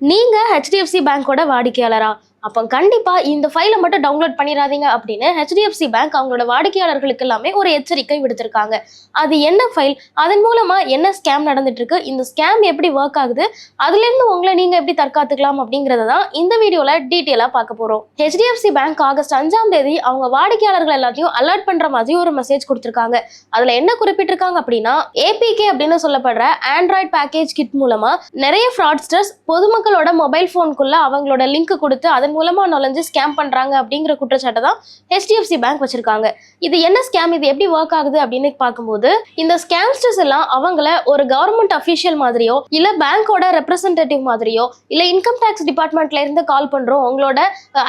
நீங்க ஹெச்டிஎஃப்சி பேங்கோட வாடிக்கையாளரா? அப்போ கண்டிப்பாக இந்த ஃபைலை மட்டும் டவுன்லோட் பண்ணிடாதீங்க அப்படின்னு ஹெச்டிஎஃப்சி பேங்க் அவங்களோட வாடிக்கையாளர்களுக்கு எல்லாமே ஒரு எச்சரிக்கை விடுத்திருக்காங்க. அது என்ன ஃபைல் அதன் மூலமாக என்ன ஸ்கேம் நடந்துட்டு இருக்கு இந்த ஸ்கேம் எப்படி ஒர்க் ஆகுது? அதுலேருந்து உங்களை நீங்கள் எப்படி தற்காத்துக்கலாம் அப்படிங்கிறத தான் இந்த வீடியோவில் டீட்டெயிலாக பார்க்க போகிறோம் ஹெச்டிஎஃப்சி பேங்க் ஆகஸ்ட் அஞ்சாம் தேதி அவங்க வாடிக்கையாளர்கள் எல்லாத்தையும் அலர்ட் பண்ணுற மாதிரி ஒரு மெசேஜ் கொடுத்துருக்காங்க. அதில் என்ன குறிப்பிட்டிருக்காங்க அப்படின்னா ஏபிகே அப்படின்னு சொல்லப்படுற ஆண்ட்ராய்ட் பேக்கேஜ் கிட் மூலமாக நிறைய ஃப்ராட்ஸ்டர்ஸ் பொதுமக்களோட மொபைல் ஃபோனுக்குள்ள அவங்களோட லிங்க் கொடுத்து அதை அதன் மூலமா நுழைஞ்சு ஸ்கேம் பண்றாங்க அப்படிங்கிற குற்றச்சாட்டை தான் ஹெச்டிஎஃப்சி பேங்க் வச்சிருக்காங்க. இது என்ன ஸ்கேம் இது எப்படி ஒர்க் ஆகுது அப்படின்னு பார்க்கும்போது இந்த ஸ்கேம்ஸ்டர்ஸ் எல்லாம் அவங்கள ஒரு கவர்மெண்ட் அஃபீஷியல் மாதிரியோ இல்ல பேங்கோட ரெப்ரசன்டேட்டிவ் மாதிரியோ இல்ல இன்கம் டேக்ஸ் டிபார்ட்மெண்ட்ல இருந்து கால் பண்றோம் உங்களோட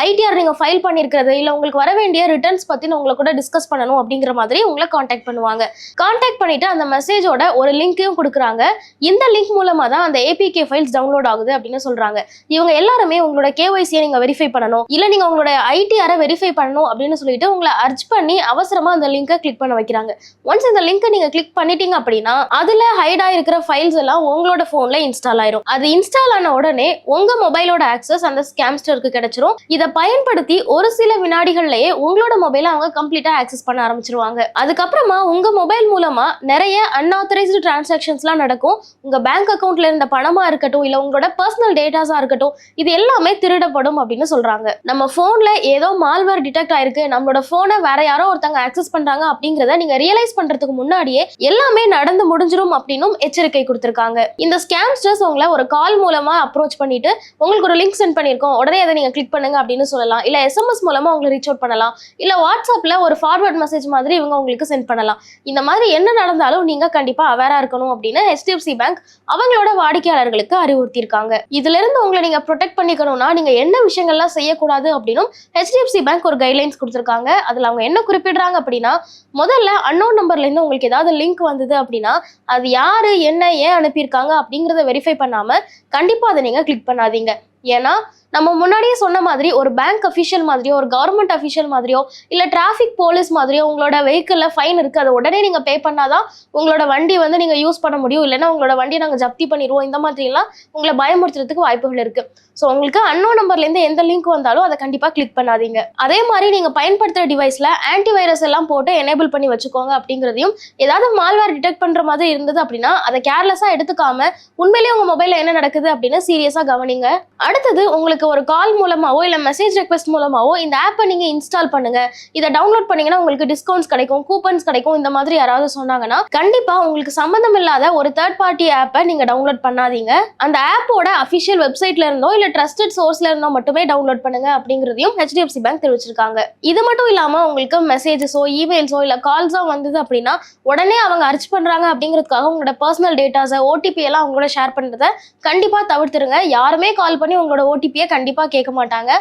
ஐடிஆர் நீங்க ஃபைல் பண்ணிருக்கிறது இல்ல உங்களுக்கு வர வேண்டிய ரிட்டர்ன்ஸ் பத்தி உங்களை கூட டிஸ்கஸ் பண்ணணும் அப்படிங்கிற மாதிரி உங்களை காண்டாக்ட் பண்ணுவாங்க. காண்டாக்ட் பண்ணிட்டு அந்த மெசேஜோட ஒரு லிங்க்கையும் கொடுக்குறாங்க. இந்த லிங்க் மூலமா தான் அந்த ஏபிகே ஃபைல்ஸ் டவுன்லோட் ஆகுது அப்படின்னு சொல்றாங்க. இவங்க எல்லாருமே உங்களோட கேஒய்சியை நீங்க வெரிஃபை பண்ணணும். இல்ல நீங்க உங்களோட ஐடிஆரை வெரிஃபை பண்ணணும் அப்படின்னு சொல்லிட்டு உங்களை அர்ஜ் பண்ணி அவசரமா அந்த லிங்கை கிளிக் பண்ண வைக்கிறாங்க. ஒன்ஸ் இந்த லிங்கை நீங்க கிளிக் பண்ணிட்டீங்க அப்படின்னா அதுல ஹைட் ஆயிருக்கிற ஃபைல்ஸ் எல்லாம் உங்களோட போன்ல இன்ஸ்டால் ஆயிரும். அது இன்ஸ்டால் ஆன உடனே உங்க மொபைலோட ஆக்சஸ் அந்த ஸ்கேம்ஸ்டருக்கு கிடைச்சிரும். இதை பயன்படுத்தி ஒரு சில வினாடிகள்லயே உங்களோட மொபைலை அவங்க கம்ப்ளீட்டா ஆக்சஸ் பண்ண ஆரம்பிச்சிருவாங்க. அதுக்கப்புறமா உங்க மொபைல் மூலமா நிறைய அன்ஆத்தரைஸ்டு டிரான்சாக்ஷன்ஸ்லாம் நடக்கும். உங்க பேங்க் அக்கௌண்ட்ல இருந்த பணமா இருக்கட்டும் இல்ல உங்களோட பர்சனல் டேட்டாஸா இருக்கட்டும் இது எல்லாமே திருடப்படும் அப்படின்னு சொல்றாங்க. நம்ம போன்ல ஏதோ மால்வேர் டிடெக்ட் ஆயிருக்கு. நம்மளோட போனை வேற யாரோ ஒருத்தங்க ஆக்சஸ் பண்றாங்க அப்படிங்கறத நீங்க ரியலைஸ் பண்றதுக்கு முன்னாடியே எல்லாமே நடந்து முடிஞ்சிரும் அப்படின்னும் எச்சரிக்கை கொடுத்திருக்காங்க. இந்த ஸ்கேம்ஸ்டர்ஸ் உங்களை ஒரு கால் மூலமா அப்ரோச் பண்ணிட்டு உங்களுக்கு ஒரு லிங்க் சென்ட் பண்ணிருக்கோம் உடனே அதை நீங்க கிளிக் பண்ணுங்க அப்படின்னு சொல்லலாம். இல்ல எஸ்எம்எஸ் மூலமா உங்களை ரீச் அவுட் பண்ணலாம். இல்ல வாட்ஸ்அப்ல ஒரு ஃபார்வர்ட் மெசேஜ் மாதிரி இவங்க உங்களுக்கு சென்ட் பண்ணலாம். இந்த மாதிரி என்ன நடந்தாலும் நீங்க கண்டிப்பா அவேரா இருக்கணும் அப்படின்னு ஹெச்டிஎஃப்சி பேங்க் அவங்களோட வாடிக்கையாளர்களுக்கு அறிவுறுத்தியிருக்காங்க. இதுல இருந்து உங்களை நீங்க ப்ரொடெக்ட் பண்ணிக்கணும்னா நீங்க என்ன விஷயங்கள் விஷயங்கள்லாம் செய்யக்கூடாது அப்படின்னும் ஹெச்டிஎஃப்சி பேங்க் ஒரு கைட்லைன்ஸ் கொடுத்துருக்காங்க. அதுல அவங்க என்ன குறிப்பிடுறாங்க அப்படின்னா முதல்ல அன்னோன் நம்பர்ல இருந்து உங்களுக்கு ஏதாவது லிங்க் வந்தது அப்படின்னா அது யாரு என்ன ஏன் அனுப்பியிருக்காங்க அப்படிங்கிறத வெரிஃபை பண்ணாம கண்டிப்பா அதை நீங்க கிளிக் பண்ணாதீங்க. ஏன்னா நம்ம முன்னாடியே சொன்ன மாதிரி ஒரு பேங்க் அஃபிஷியல் மாதிரியோ ஒரு கவர்மெண்ட் அஃபிஷியல் மாதிரியோ இல்ல டிராஃபிக் போலீஸ் மாதிரியோ உங்களோட வெஹிக்கிள்ல ஃபைன் இருக்கு அதை உடனே நீங்க பே பண்ணாதான் உங்களோட வண்டி வந்து நீங்க யூஸ் பண்ண முடியும். இல்லைன்னா உங்களோட வண்டியை நாங்க ஜப்தி பண்ணிடுவோம். இந்த மாதிரி எல்லாம் உங்களை பயமுறுத்துறதுக்கு வாய்ப்புகள் இருக்கு. ஸோ உங்களுக்கு அன்னோ நம்பர்ல இருந்து எந்த லிங்க் வந்தாலும் அதை கண்டிப்பா கிளிக் பண்ணாதீங்க. அதே மாதிரி நீங்க பயன்படுத்துற டிவைஸ்ல ஆன்டி வைரஸ் எல்லாம் போட்டு எனேபிள் பண்ணி வச்சுக்கோங்க அப்படிங்கிறதையும் ஏதாவது மால்வேர் டிடெக்ட் பண்ற மாதிரி இருந்தது அப்படின்னா அதை கேர்லெஸ்ஸா எடுத்துக்காம உண்மையிலேயே உங்க மொபைல்ல என்ன நடக்குது அப்படின்னு சீரியஸா கவனிங்க. அடுத்தது உங்களுக்கு ஒரு கால் மூலமாவோ இல்லை மெசேஜ் ரெக்வஸ்ட் மூலமாவோ இந்த ஆப்பை நீங்கள் இன்ஸ்டால் பண்ணுங்க. இதை டவுன்லோட் பண்ணீங்கன்னா உங்களுக்கு டிஸ்கவுண்ட்ஸ் கிடைக்கும் கூப்பன்ஸ் கிடைக்கும் இந்த மாதிரி யாராவது சொன்னாங்கன்னா கண்டிப்பாக உங்களுக்கு சம்மந்தம் இல்லாத ஒரு தேர்ட் பார்ட்டி ஆப்பை நீங்கள் டவுன்லோட் பண்ணாதீங்க. அந்த ஆப்போட அஃபிஷியல் வெப்சைட்ல இருந்தோ இல்லை ட்ரஸ்டட் சோர்ஸ்ல இருந்தோ மட்டுமே டவுன்லோட் பண்ணுங்க அப்படிங்கிறதையும் ஹெச்டிஎஃப்சி பேங்க் தெரிவிச்சிருக்காங்க. இது மட்டும் இல்லாமல் உங்களுக்கு மெசேஜஸோ இமெயில்ஸோ இல்லை கால்ஸோ வந்தது அப்படின்னா உடனே அவங்க அர்ச் பண்ணுறாங்க அப்படிங்கிறதுக்காக உங்களோட பர்சனல் டேட்டாஸை ஓடிபி எல்லாம் அவங்களோட ஷேர் பண்ணுறதை கண்டிப்பாக தவிர்த்துருங்க. யாருமே கால் பண்ணி உங்களோட ஓடிபியை கண்டிப்பா கேட்க மாட்டாங்க.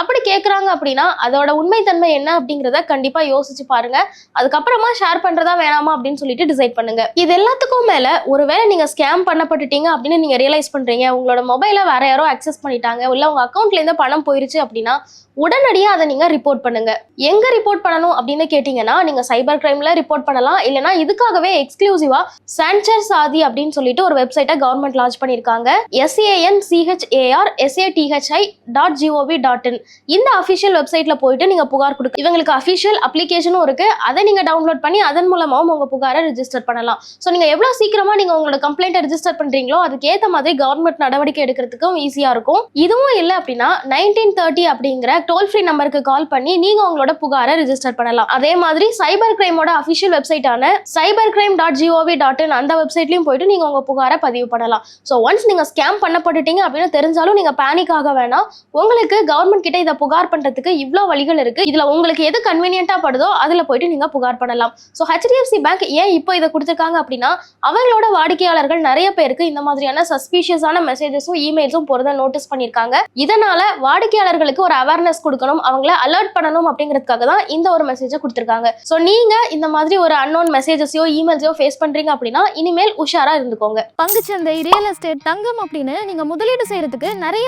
அப்படி கேட்குறாங்க அப்படின்னா அதோட உண்மைத்தன்மை என்ன அப்படிங்கிறத கண்டிப்பா யோசிச்சு பாருங்க. அதுக்கப்புறமா ஷேர் பண்றதா வேணாமா அப்படின்னு சொல்லிட்டு டிசைட் பண்ணுங்க. இது எல்லாத்துக்கும் மேல ஒருவேளை நீங்க ஸ்கேம் பண்ணப்பட்டுட்டீங்க அப்படின்னு நீங்க ரியலைஸ் பண்றீங்க. உங்களோட மொபைலை வேற யாரோ அக்சஸ் பண்ணிட்டாங்க. இல்ல உங்க அக்கௌண்ட்ல இருந்து பணம் போயிருச்சு அப்படின்னா உடனடியாக அதை நீங்கள் ரிப்போர்ட் பண்ணுங்க. எங்க ரிப்போர்ட் பண்ணணும் அப்படின்னு கேட்டிங்கன்னா நீங்க சைபர் கிரைம்ல ரிப்போர்ட் பண்ணலாம். இல்லைனா இதுக்காகவே எக்ஸ்க்ளூசிவா சான்சர் சாதி அப்படின்னு சொல்லிட்டு ஒரு வெப்சைட்டை கவர்மெண்ட் லான்ச் பண்ணியிருக்காங்க S A N C H A R S A T H I dot G O V dot I N இந்த அஃபிஷியல் வெப்சைட்ல போயிட்டு நீங்க புகார் கொடுக்க இவங்களுக்கு அஃபிஷியல் அப்ளிகேஷனும் இருக்கு. அதை நீங்க டவுன்லோட் பண்ணி அதன் மூலமாகவும் உங்க புகாரை ரிஜிஸ்டர் பண்ணலாம். ஸோ நீங்க எவ்வளவு சீக்கிரமா நீங்க உங்களோட கம்ப்ளைண்ட்டை ரிஜிஸ்டர் பண்றீங்களோ அதுக்கு ஏற்ற மாதிரி கவர்மெண்ட் நடவடிக்கை எடுக்கிறதுக்கும் ஈஸியா இருக்கும். இதுவும் இல்லை அப்படின்னா நைன்டீன் தேர்ட்டி அப்படிங்கிற டோல் ஃப்ரீ நம்பருக்கு கால் பண்ணி நீங்க உங்களோட புகாரை ரிஜிஸ்டர் பண்ணலாம். அதே மாதிரி சைபர் கிரைமோட official வெப்சைட்டான cyber crime dot G O V dot I N அந்த வெப்சைட்லயும் போயிட்டு நீங்க உங்க புகாரை பதிவு பண்ணலாம். ஸோ ஒன்ஸ் நீங்க ஸ்கேம் பண்ணப்பட்டுட்டீங்க அப்படின்னு தெரிஞ்சாலும் நீங்க பேனிக் ஆக வேணாம். உங்களுக்கு கவர்மெண்ட் கிட்ட இதை புகார் பண்றதுக்கு இவ்வளோ வழிகள் இருக்கு. இதுல உங்களுக்கு எது கன்வீனியன்ட்டா படுதோ அதுல போயிட்டு நீங்க புகார் பண்ணலாம். ஸோ ஹெச்டிஎஃப்சி பேங்க் ஏன் இப்போ இதை கொடுத்துருக்காங்க அப்படின்னா அவங்களோட வாடிக்கையாளர்கள் நிறைய பேருக்கு இந்த மாதிரியான சஸ்பீஷியஸான மெசேஜஸும் இமெயில்ஸும் போறத நோட்டீஸ் பண்ணியிருக்காங்க. இதனால வாடிக்கையாளர்களுக்கு ஒரு அவேர்னஸ் கொடுக்கணும் அவங்கள அலர்ட் பண்ணணும் அப்படிங்கிறதுக்காக தான் இந்த ஒரு மெசேஜை கொடுத்துருக்காங்க. ஸோ நீங்க இந்த மாதிரி ஒரு அன்னோன் மெசேஜஸையோ இமெயில்ஸையோ ஃபேஸ் பண்றீங்க அப்படின்னா இனிமேல் உஷாரா இருந்துக்கோங்க. பங்குச்சந்தை ரியல் எஸ்டேட் தங்கம் அப்படின்னு நீங்க முதலீடு செய்யறதுக்கு நிறைய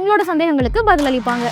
உங்களோட சந்தேகங்களுக்கு பதிலளிப்பாங்க.